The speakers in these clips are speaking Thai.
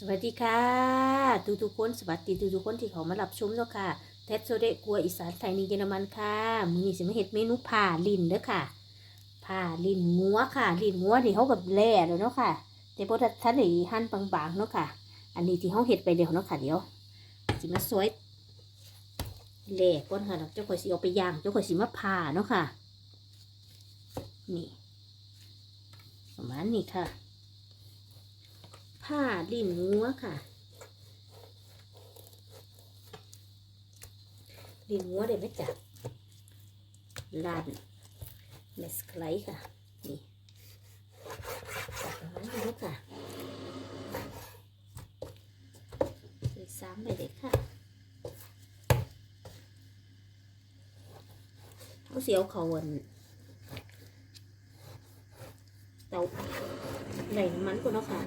สวัสดีค่ะทุกทุกๆคนสวัสดีทุกทุกๆคนที่เขามารับชมเนาะค่ะเทสโซเดกัวอีสานไทยนีเยอรมันค่ะมือนี้สิมาเฮ็ดเมนูผ่าลิ้นเด้อค่ะผ่าลิ้นงัวค่ะลิ้นงัวนี่เขากับแล่แล้วเนาะค่ะแต่บ่ทันทันได้หั่นบางๆเนาะค่ะ อันนี้ที่เฮาเฮ็ดไปเดียวเนาะค่ะเดี๋ยวสิมาซอยแล่ก่อนค่ะเจ้าข่อยสิเอาไปย่างเจ้าข่อยสิมาผ่าเนาะค่ะ นี่ ประมาณนี้ค่ะ ผ้าลิ้นงัวค่ะลิ้นงัวเดี๋ยวไม่จับลานเมสไคลค่ะ นี่จับประมาณนี้ค่ะซ้ำไปเลยค่ะเขาเสียวเขาอันเตาไหลน้ำมันก่อนเนาะค่ะ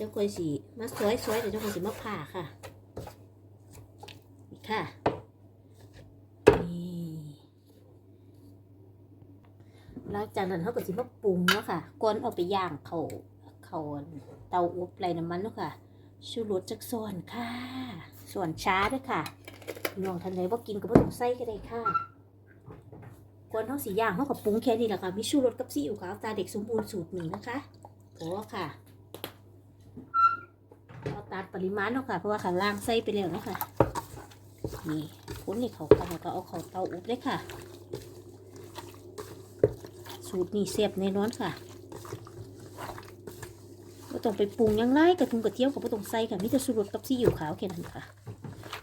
จ้าคอยสีมาสวยสวยๆเดี๋ยวเจ้าคอยสีมาผ่าค่ะนี่ค่ะนี่หลังจากนั้นเขาก็สิมาปรุงเนาะค่ะก่อนเอาไปย่างเขาเขาเตาอบไรน้ำมันเนาะค่ะชูรสจักส่วนค่ะ ส่วนช้าด้วยค่ะน้องท่านใดว่ากินก็บ่ต้องใส่ก็ได้ค่ะก่อนเขาสีย่างเขาก็ปรุงแค่นี้แหละค่ะ มีชูรสกับซีอิ๊วขาวตาเด็กสมบูรณ์สูตรหนึ่งนะคะโอ้ค่ะ ตัดปริมาณเนาะค่ะ เพราะว่าข้างล่างใส่ไปแล้วเนาะค่ะ นี่คุ้นนี่เขากันแล้วก็เอาเขาเตาอบเลยค่ะ สูตรนี้เสียบแน่นอนค่ะก็ต้องไปปรุงยังไรกระทุงกระเทียมกับไม่ต้องใส่ค่ะมิจะสูตรกับซีอิ๊วขาวแค่นั้นค่ะ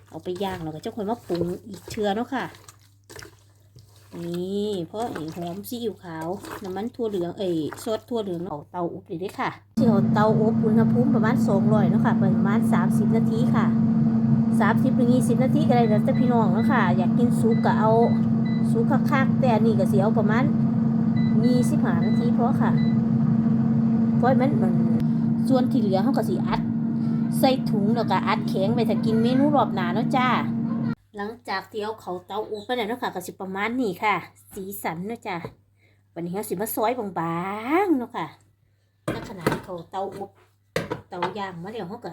เอาไปย่างแล้วก็เจ้าคนมาปรุงอีกเทือเนาะค่ะ นี่เพราะไอ้หอมซีอิ๊วขาวน้ำมันถั่วเหลืองเอ้ยซอสถั่วเหลืองเอาเตาอบเลยด้อค่ะที่เอาเตาอบอุณหภูมิประมาณ200เนาะค่ะประมาณ30นาทีค่ะ30ถึง20นาทีก็ได้แล้วแต่พี่น้องนะค่ะอยากกินสุกก็เอาสุกคักๆแต่อันนี้ก็สิเอาประมาณ25นาทีเพอค่ะเพราะมันมันส่วนที่เหลือเฮาก็สิอัดใส่ถุงแล้วก็อัดแข็งไว้ถ้ากินเมนูรอบหนาเนาะจ้า หลังจากที่เอาเขาเตาอบไปแล้วเนาะค่ะก็สิประมาณนี้ค่ะ สีสันนะจ้าวันนี้เราสิมาซอยบางๆเนาะค่ะลักษณะที่เขาเตาอบเตาย่างมาแล้วเขาก็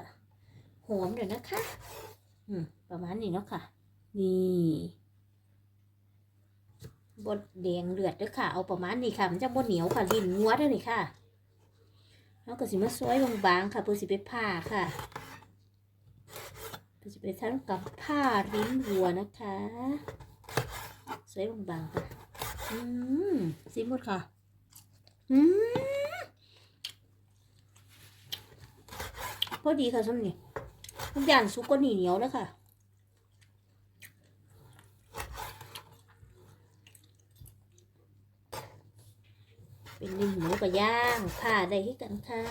หอมเลยวนะคะ อืมประมาณนี้เนาะค่ะ นี่บดแดงเลือดด้วยค่ะ เอาประมาณนี้ค่ะ มันจะบดเหนียวค่ะลิ้นงัวด้วยนี่ค่ะแล้วก็สิมาซอยบางๆค่ะเพื่อสิไปผ่าค่ะ เพื่อสิไปทั้งกับผ้าลิ้นวัวนะคะซอยบางๆค่ะ อืมสิหมดค่ะ อืมพอดีค่ะสำนี่ทุกอย่างซุกก็หนีเหนียวแล้วค่ะเป็นลิ้นหมูกับย่างค่ะได้ที่กันค่ะ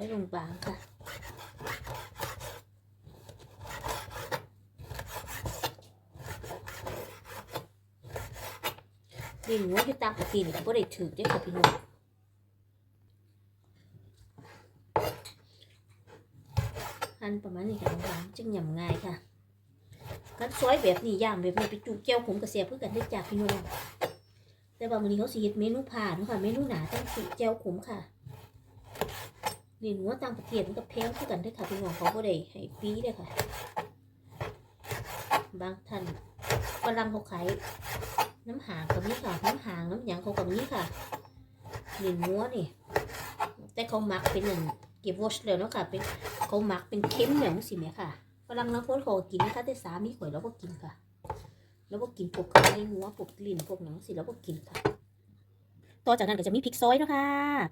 วยลงบางค่ะลิ้นหมูที่ตามปกตินี่ก็ได้ถือได้อค่ะพี่น้องหั่นประมาณนี้ค่ะน้องๆจึงยำง่ายค่ะกันซอยแบบนี้ย่างแบบนี้ไปจุ่มแก้วขมกระเสียเพื่อกันได้จากพี่น้องแต่ว่ามื้อนี้เขาสิเฮ็ดเมนูผ่านค่ะเมนูหนาต้องจุ่มแก้วขมค่ะ นี่หัวต่างประเทศมันก็แพงเพื่อกันได้ค่ะพี่น้องเขาก็ได้ให้ฟรีได้ค่ะ บางท่านฝรั่งเขาขายน้ำหางกับนี้ค่ะ น้ำหางน้ำหยางเขากับนี้ค่ะนี่หัวนี่ แต่เขาหมักเป็นหนึ่งเก็บวอชเลยเนาะค่ะ เป็นเขาหมักเป็นเค็มอย่างสิแม่ค่ะฝรั่งนักโทษเขากินนะคะแต่สามีข่อยเราก็กินค่ะ แล้วก็กินพวกไข่หัวพวกลิ้นพวกหนังสิเราก็กินค่ะ ต่อจากนั้นก็จะมีพริกซอยนะคะ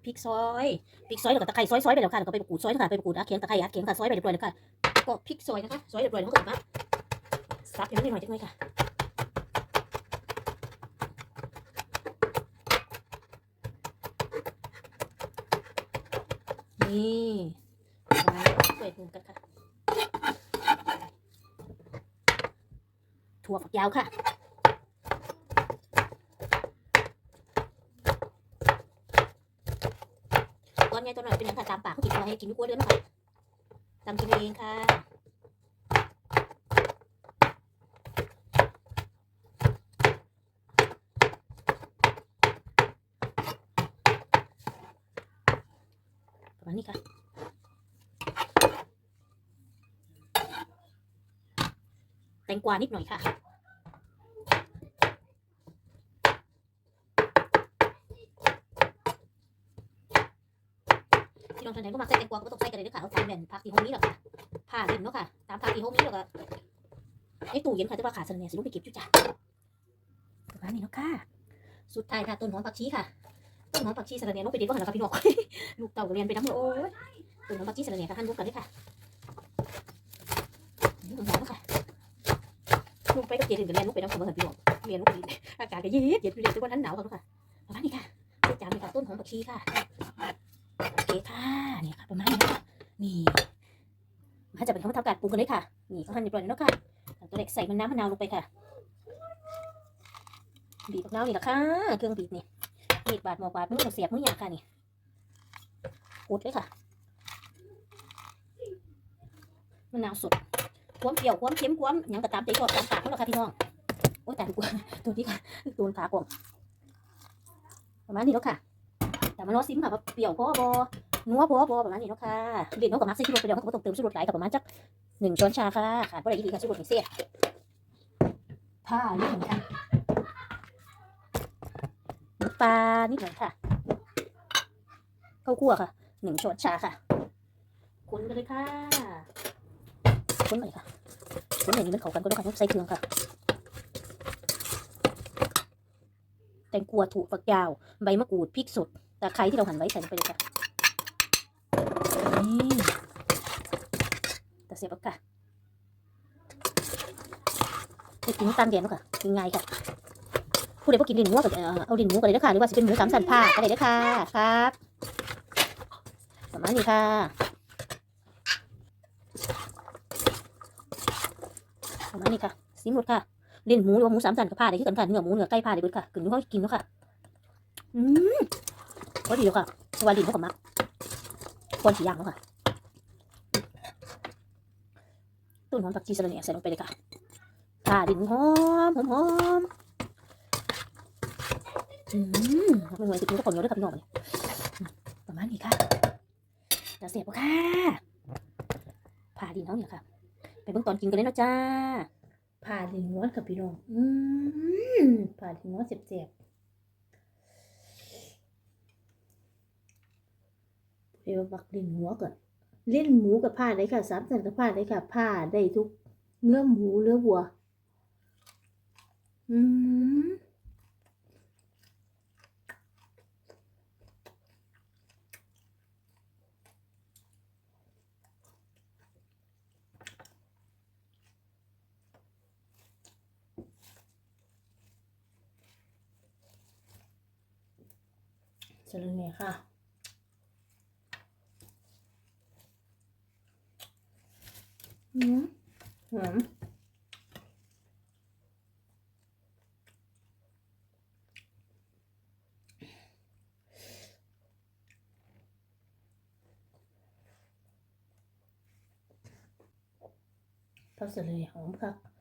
พริกซอยพริกซอยแล้วก็ตะไคร้ซอยซอยไปแล้วค่ะแล้วก็ไปกูดซอยนะคะไปกูดอาเขียงตะไคร้อาเขียงค่ะซอยไปเรียบร้อยแล้วค่ะก็พริกซอยนะคะซอยเรียบร้อยแล้วก็มาซับให้มันนิดหน่อยจังเลยค่ะนี่มาเปิดหนึ่งกันค่ะถั่วฝักยาวค่ะ อนใหญ่ตัวหน่อยเป็นอย่างค่ะตามปากเขากินอะไรให้กินไม่กลัวเดือนนะคะตามกินเองค่ะประมาณนี้ค่ะแตงกวานิดหน่อยค่ะ พี่น้องท่านก็มาใส่แตงกวาก็ต้องใส่กันเลยเด้อค่ะเอาตามแม่นผักที่ห้องนี้แหละค่ะผ่าดินเนาะค่ะตามผักที่ห้องนี้แล้วก็ไอ้ตู้เย็นค่ะจะว่าขาดสนเนี่ยสิลูกไปเก็บจุ๊จ้ะประมาณนี้เนาะค่ะ สุดท้ายค่ะต้นหอมผักชีค่ะต้นหอมผักชีสะระเนียลงไปเด็ดก็หันแล้วพี่น้องลูกเต่าเรียนไปน้ำเลยโอ้ยต้นหอมผักชีสะระเนียค่ะหั่นรวมกันเลยค่ะหอมเนาะค่ะลงไปก็เย็นกันเรียนลงไปน้ำของมันพี่น้องเรียนลงไปอากาศก็เย็นเย็นเรียนทุกวันนั้นหนาวค่ะลูกค่ะประมาณนี้ค่ะเสร็จจานเลยค่ะต้นหอมผักชีค่ะ โอเคค่ะนี่ค่ะประมาณนี้ค่ะนี่มาจะเป็นขั้นตอนการปรุงกันเลยค่ะ นี่ก็หั่นเรียบร้อยแล้วเนาะค่ะตัวเล็กใส่มันน้ำมะนาวลงไปค่ะ บีบมะนาวนี่แหละค่ะ เครื่องบีบนี่มีดบาดหมอกบาดมือเสียบมือย่ากค่ะนี่กดเลยค่ะมะนาวสดความเปรี้ยวความเค็มความยังกระตามใจชอบตามปากเขาละค่ะพี่น้อง โอ้ยแต่ตัวนี้ค่ะโดนขากลมประมาณนี้แล้วค่ะ มันรอซิมค่ะว่าเปรี้ยวพอบอนัวพอบอประมาณนี้เนาะค่ะเด็ดน้องกับมักใส่ชูรสไปเดี๋ยวเขาต้องเติมชูรสหลายกับประมาณจักหนึ่งช้อนชาค่ะขาดบ่ได้อีกทีค่ะชูรสนี่งเสี้ยผ้าเรื่งค่ะน้ำปลานิดหน่อยค่ะข้าวคั่วค่ะหนึ่งช้อนชาค่ะคนกันเลยค่ะคนเลยค่ะคนอย่างนี้มันเข้ากันก็ได้ค่ะใส่เครื่องค่ะแตงกวาถูกฝักยาว ใบมะกรูดพริกสด ตะไคร้ที่เราหั่นไว้ใส่ลงไปเลยค่ะนี่ตะเสียบแล้วค่ะไปกินตามแดนแล้วค่ะกินง่ายค่ะผู้ใดพวกกินดินหมูก็เอ่อเอาดินหมูก็ได้เด้ค่ะหรือว่าจะเป็นหมูสามสันผ้าก็ได้เด้ค่ะครับประมาณนี้ค่ะประมาณนี้ค่ะสิหมดค่ะเล่นหมูหรือว่าหมูสามสันกับผ้าได้คือกันค่ะเนื้อหมูเนื้อไก่ผ้าได้เบิดค่ะกินดูเขากินแล้วค่ะอืม ก็ดีแล้วค่ะสวัสดีเขากับมักคนสีย่างแล้วค่ะต้นหอมผักชีสะระเนียใส่ลงไปเลยค่ะข่าดินหอมหอมหอมอืมมันเหมือนจะกินกับข้าวเหนียวด้วยกับพี่น้องเลยประมาณนี้ค่ะจะเสียบค่ะผ่าดินเขาเนี่ยค่ะ ไปเบิ่งตอนกินกันเลยนะจ้าผ่าดินหัวกับพี่น้องอืมผ่าดินหัวเสียบๆ เดี๋ยวบักดินหัวก่อนเล่นหมูกับผ้าได้ค่ะสามสันกับผ้าได้ค่ะ ผ้าได้ทุกเนื้อหมูเนื้อวัว อืมสรุปเนี่ยค่ะ อืม หอมพักเสร็จเลยหอมครับ